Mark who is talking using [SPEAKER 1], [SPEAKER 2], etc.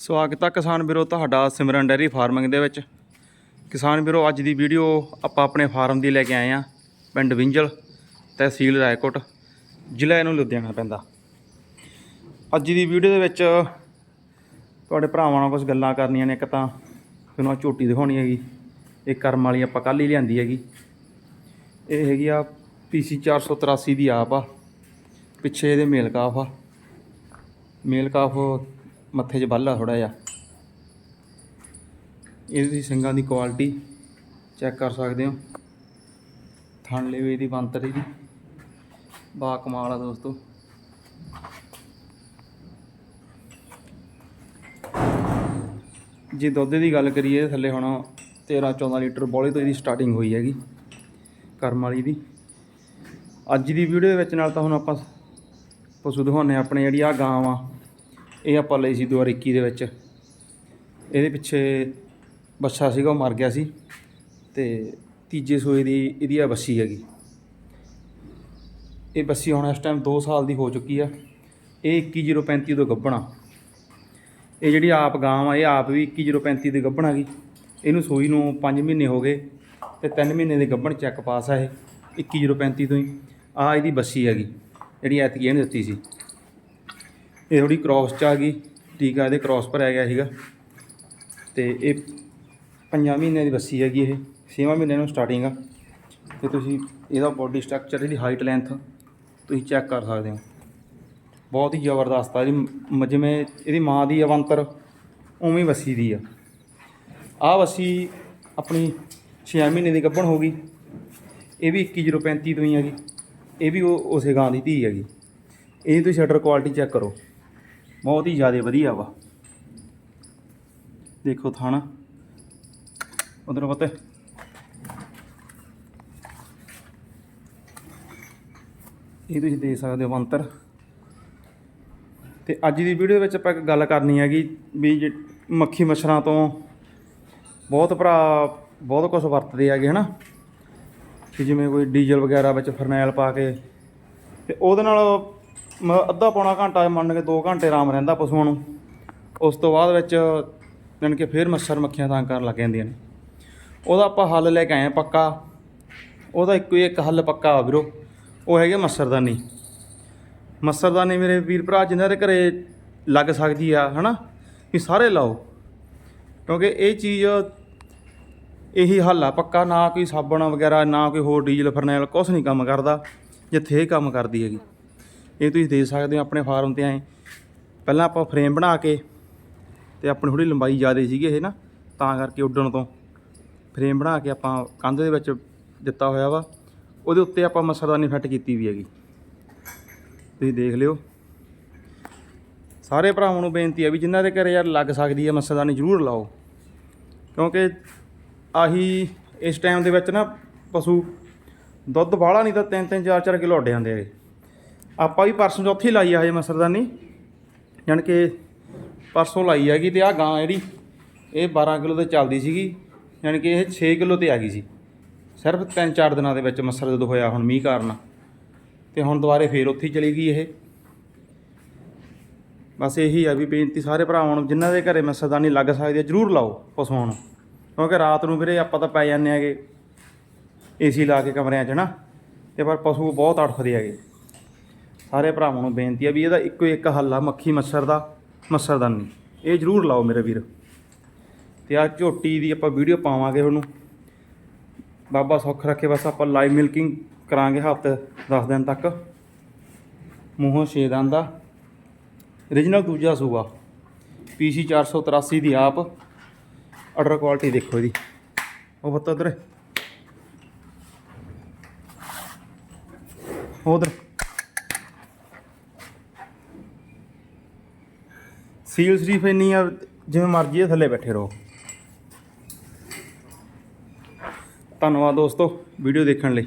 [SPEAKER 1] ਸਵਾਗਤ ਹੈ ਕਿਸਾਨ ਵੀਰੋ ਤੁਹਾਡਾ ਸਿਮਰਨ ਡੈਰੀ ਫਾਰਮਿੰਗ ਦੇ ਵਿੱਚ। ਕਿਸਾਨ ਵੀਰੋ, ਅੱਜ ਦੀ ਵੀਡੀਓ ਆਪਾਂ ਆਪਣੇ ਫਾਰਮ ਦੀ ਲੈ ਕੇ ਆਏ ਆ ਪਿੰਡ ਵਿੰਜਲ ਤਹਿਸੀਲ ਰਾਏਕੋਟ, ਜ਼ਿਲ੍ਹਾ ਇਹਨੂੰ ਲੁਧਿਆਣਾ ਪੈਂਦਾ। ਅੱਜ ਦੀ ਵੀਡੀਓ ਦੇ ਵਿੱਚ ਤੁਹਾਡੇ ਭਰਾਵਾਂ ਨਾਲ ਕੁਝ ਗੱਲਾਂ ਕਰਨੀਆਂ ਨੇ, ਇੱਕ ਤਾਂ ਤੁਹਾਨੂੰ ਆਹ ਝੋਟੀ ਦਿਖਾਉਣੀ ਹੈਗੀ, ਇਹ ਕਰਮ ਵਾਲੀ ਆਪਾਂ ਕੱਲ੍ਹ ਹੀ ਲਿਆਂਦੀ ਹੈਗੀ। ਇਹ ਹੈਗੀ ਆ ਪੀਸੀ 483 ਦੀ ਆਪ ਆ, ਪਿੱਛੇ ਇਹਦੇ ਮੇਲ ਕਾਫ ਆ। ਮੇਲ ਕਾਫ ਮੱਥੇ 'ਚ ਬੱਲ ਆ ਥੋੜਾ ਜਿਹਾ। ਇਹਦੀ ਸਿੰਘਾਂ ਦੀ ਕੁਆਲਿਟੀ ਚੈੱਕ ਕਰ ਸਕਦੇ ਹੋ। ਥਣ ਲੇਵੇ ਦੀ ਬੰਤਰ ਇਹਦੀ ਬਾ ਕਮਾਲ ਆ ਦੋਸਤੋ। ਜੇ ਦੁੱਧ ਦੀ ਗੱਲ ਕਰੀਏ, ਥੱਲੇ ਹੁਣ 13 14 ਲੀਟਰ ਬੋਲੇ ਤੋਂ ਇਹਦੀ ਸਟਾਰਟਿੰਗ ਹੋਈ ਹੈਗੀ, ਕਰਮ ਵਾਲੀ ਦੀ। ਅੱਜ ਦੀ ਵੀਡੀਓ ਦੇ ਵਿੱਚ ਨਾਲ ਤਾਂ ਹੁਣ ਆਪਾਂ ਪਸ਼ੂ ਦਿਖਾਉਂਦੇ ਹਾਂ, ਆਪਣੇ ਜਿਹੜੀ ਆ ਗਾਂ ਆ ਇਹ ਆਪਾਂ ਲਈ ਸੀ 2021 ਦੇ ਵਿੱਚ। ਇਹਦੇ ਪਿੱਛੇ ਬੱਛਾ ਸੀਗਾ, ਉਹ ਮਰ ਗਿਆ ਸੀ ਤੇ ਤੀਜੇ ਸੂਏ ਦੀ ਇਹਦੀ ਆ ਬੱਸੀ ਹੈਗੀ। ਇਹ ਬੱਸੀ ਹੁਣ ਇਸ ਟਾਈਮ 2 ਸਾਲ ਦੀ ਹੋ ਚੁੱਕੀ ਆ। ਇਹ 21035 ਤੋਂ ਗੱਭਣਾ। ਇਹ ਜਿਹੜੀ ਆਪ ਗਾਂ ਆ, ਇਹ ਆਪ ਵੀ 21035 ਦੀ ਗੱਭਣ ਹੈਗੀ। ਇਹਨੂੰ ਸੂਈ ਨੂੰ 5 ਮਹੀਨੇ ਹੋ ਗਏ ਤੇ 3 ਮਹੀਨੇ ਦੇ ਗੱਭਣ ਚੈੱਕ ਪਾਸ ਆ ਇਹ 21035 ਤੋਂ ਹੀ। ਆ ਇਹਦੀ ਬੱਸੀ ਹੈਗੀ, ਜਿਹੜੀ ਐਤਕੀ ਇਹਨੇ ਦਿੱਤੀ ਸੀ। ਇਹ ਥੋੜੀ ਕ੍ਰਾਸ ਚ ਆ ਗਈ। ਟੀਕਾ ਇਹਦੇ ਕ੍ਰਾਸ ਭਰਿਆ ਗਿਆ ਸੀਗਾ। ਤੇ ਇਹ ਪੰਜਾਂ ਮਹੀਨਿਆਂ ਦੀ ਬੱਸੀ ਹੈਗੀ ਇਹ। ਛੇਵਾਂ ਮਹੀਨੇ ਨੂੰ ਸਟਾਰਟਿੰਗ ਆ। ਤੇ ਤੁਸੀਂ ਇਹਦਾ ਬੋਡੀ ਸਟਰਕਚਰ ਇਹਦੀ ਹਾਈਟ ਲੈਂਥ ਤੁਸੀਂ ਚੈੱਕ ਕਰ ਸਕਦੇ ਹੋ। ਬਹੁਤ ਹੀ ਜ਼ਬਰਦਸਤ ਆ। ਇਹਦੀ ਜਿਵੇਂ ਇਹਦੀ ਮਾਂ ਦੀ ਅਵੰਤਰ, ਉਵੇਂ ਬੱਸੀ ਦੀ ਆ। ਆਹ ਬੱਸੀ ਆਪਣੀ 6 ਮਹੀਨੇ ਦੀ ਗੱਭਣ ਹੋ ਗਈ। ਇਹ ਵੀ 21035 ਤੋਂ ਹੀ ਹੈਗੀ। ਇਹ ਵੀ ਉਹ, ਉਸੇ ਗਾਂ ਦੀ ਧੀ ਹੈਗੀ। ਇਹਦੀ ਤੁਸੀਂ ਸ਼ਟਰ ਕੁਆਲਿਟੀ ਚੈੱਕ ਕਰੋ। ਬਹੁਤ ਹੀ ਜ਼ਿਆਦਾ ਵਧੀਆ ਵਾ। ਦੇਖੋ ਥਾਣਾ। ਉਧਰ ਪਤਾ। ਇਹ ਤੁਸੀਂ ਦੇਖ ਸਕਦੇ ਹੋ ਅੰਤਰ। ਤੇ ਅੱਜ ਦੀ ਵੀਡੀਓ ਵਿੱਚ ਆਪਾਂ ਇੱਕ ਗੱਲ ਕਰਨੀ ਹੈਗੀ ਵੀ ਜੇ ਮੱਖੀ ਮੱਛਰਾਂ ਤੋਂ ਬਹੁਤ ਭਰਾ ਬਹੁਤ ਕੁਝ ਵਰਤਦੇ ਹੈਗੇ, ਹਨਾ? ਕਿ ਜਿਵੇਂ ਕੋਈ ਡੀਜ਼ਲ ਵਗੈਰਾ ਵਿੱਚ ਫਰਨੈਲ ਪਾ ਕੇ ਤੇ ਉਹਦੇ ਨਾਲ ਮ- ਅੱਧਾ ਪੌਣਾ ਘੰਟਾ ਮੰਨ ਕੇ 2 ਘੰਟੇ ਆਰਾਮ ਰਹਿੰਦਾ ਪਸ਼ੂਆਂ ਨੂੰ। ਉਸ ਤੋਂ ਬਾਅਦ ਵਿੱਚ ਜਾਣੀ ਕਿ ਫਿਰ ਮੱਛਰ ਮੱਖੀਆਂ ਤੰਗ ਕਰਨ ਲੱਗ ਜਾਂਦੀਆਂ ਨੇ। ਉਹਦਾ ਆਪਾਂ ਹੱਲ ਲੈ ਕੇ ਆਏ ਪੱਕਾ। ਉਹਦਾ ਇੱਕੋ ਹੀ ਇੱਕ ਹੱਲ ਪੱਕਾ ਆ ਵੀਰੋ, ਉਹ ਹੈਗੇ ਮੱਛਰਦਾਨੀ। ਮੱਛਰਦਾਨੀ ਮੇਰੇ ਵੀਰ ਭਰਾ ਜਿਨ੍ਹਾਂ ਦੇ ਘਰੇ ਲੱਗ ਸਕਦੀ ਆ, ਹਨਾ? ਵੀ ਸਾਰੇ ਲਾਓ। ਕਿਉਂਕਿ ਇਹ ਚੀਜ਼ ਇਹੀ ਹੱਲ ਆ, ਪੱਕਾ ਨਾ ਕੋਈ ਸਾਬਣ ਵਗੈਰਾ, ਨਾ ਕੋਈ ਹੋਰ ਡੀਜ਼ਲ ਫਰਨੈਲ, ਕੁਛ ਨਹੀਂ ਕੰਮ ਕਰਦਾ, ਜਿੱਥੇ ਇਹ ਕੰਮ ਕਰਦੀ ਹੈਗੀ। ਇਹ ਤੁਸੀਂ ਦੇਖ ਸਕਦੇ ਹੋ ਆਪਣੇ ਫਾਰਮ ਤੇ ਆਏ। ਪਹਿਲਾਂ ਆਪਾਂ ਫਰੇਮ ਬਣਾ ਕੇ ਤੇ ਆਪਣੀ ਥੋੜੀ ਲੰਬਾਈ ਜ਼ਿਆਦਾ ਸੀਗੀ ਇਹ ਨਾ, ਤਾਂ ਕਰਕੇ ਉੱਡਣ ਤੋਂ। ਫਰੇਮ ਬਣਾ ਕੇ ਆਪਾਂ ਕੰਧ ਦੇ ਵਿੱਚ ਦਿੱਤਾ ਹੋਇਆ ਵਾ। ਉਹਦੇ ਉੱਤੇ ਆਪਾਂ ਮੱਛਰਦਾਨੀ ਫਿੱਟ ਕੀਤੀ ਵੀ ਹੈਗੀ। ਤੁਸੀਂ ਦੇਖ ਲਿਓ। ਸਾਰੇ ਭਰਾਵਾਂ ਨੂੰ ਬੇਨਤੀ ਹੈ ਵੀ ਜਿਨ੍ਹਾਂ ਦੇ ਘਰੇ ਯਾਰ ਲੱਗ ਸਕਦੀ ਹੈ ਮੱਛਰਦਾਨੀ ਜ਼ਰੂਰ ਲਾਓ। ਕਿਉਂਕਿ ਆਹੀ ਇਸ ਟਾਈਮ ਦੇ ਵਿੱਚ ਨਾ ਪਸ਼ੂ ਦੁੱਧ ਬਾਹਲਾ ਨਹੀਂ ਤਾਂ 3-3 4-4 ਕਿਲੋ ਉੱਡ ਜਾਂਦੇ ਹੈਗੇ ਆਪਾਂ ਵੀ ਪਰਸੋਂ ਚੌਥੀ ਲਾਈ ਆ ਹਜੇ ਮਸਰਦਾਨੀ, ਜਾਣੀ ਕਿ ਪਰਸੋਂ ਲਾਈ ਹੈਗੀ ਤੇ ਆ ਗਾਂ ਜਿਹੜੀ, ਇਹ 12 ਕਿਲੋ ਤੇ ਚੱਲਦੀ ਸੀਗੀ, ਜਾਣੀ ਕਿ ਇਹ 6 ਕਿਲੋ ਤੇ ਆ ਗਈ ਸੀ। ਸਿਰਫ 3-4 ਦਿਨਾਂ ਦੇ ਵਿੱਚ ਮੱਸਰ ਜਦੋਂ ਹੋਇਆ ਹੁਣ ਮੀਂਹ ਕਾਰਨ। ਤੇ ਹੁਣ ਦੁਬਾਰੇ ਫੇਰ ਉੱਥੇ ਹੀ ਚਲੀ ਗਈ ਇਹ। ਬਸ ਇਹੀ ਆ ਵੀ ਬੇਨਤੀ ਸਾਰੇ ਭਰਾਵਾਂ ਨੂੰ, ਜਿਨ੍ਹਾਂ ਦੇ ਘਰੇ ਮੱਸਰਦਾਨੀ ਲੱਗ ਸਕਦੀ ਹੈ ਜਰੂਰ ਲਾਓ ਪਸ਼ੂਆਂ ਨੂੰ ਕਿਉਂਕਿ ਰਾਤ ਨੂੰ ਵੀਰੇ ਆਪਾਂ ਤਾਂ ਪੈ ਜਾਂਦੇ ਹੈਗੇ, ਏਸੀ ਲਾ ਕੇ ਕਮਰਿਆਂ 'ਚ ਨਾ। ਤੇ ਪਰ ਪਸ਼ੂ ਬਹੁਤ ਅੜਫਦੇ ਹੈਗੇ। ਸਾਰੇ ਭਰਾਵਾਂ ਨੂੰ ਬੇਨਤੀ ਆ ਵੀ ਇਹਦਾ ਇੱਕੋ ਇੱਕ ਹੱਲ ਆ, ਮੱਖੀ ਮੱਛਰ ਦਾ ਮੱਛਰਦਾਨੀ ਇਹ ਜ਼ਰੂਰ ਲਾਓ ਮੇਰੇ ਵੀਰ। ਤੇ ਆ ਝੋਟੀ ਦੀ ਆਪਾਂ ਵੀਡੀਓ ਪਾਵਾਂਗੇ ਉਹਨੂੰ ਬਾਬਾ ਸੁੱਖ ਰੱਖੇ, ਬਸ ਆਪਾਂ ਲਾਈਵ ਮਿਲਕਿੰਗ ਕਰਾਂਗੇ ਹਫ਼ਤੇ 10 ਦਿਨ ਤੱਕ। ਮੂੰਹੋਂ ਛੇ ਦੰਦ ਦਾ। Origignal ਦੂਜਾ ਸੂਆ। ਪੀਸੀ 483 ਦੀ ਆਪ। ਆਰਡਰ ਕੁਆਲਿਟੀ ਦੇਖੋ ਇਹਦੀ। ਉਹ ਬੱਤਾ ਉਧਰ। ਉਧਰ। ਸੀਲ ਸ਼ਰੀਫ ਇੰਨੀ ਆ, ਜਿਵੇਂ ਮਰਜ਼ੀ ਆ ਥੱਲੇ ਬੈਠੇ ਰਹੋ। ਧੰਨਵਾਦ ਦੋਸਤੋ, ਵੀਡੀਓ ਦੇਖਣ ਲਈ।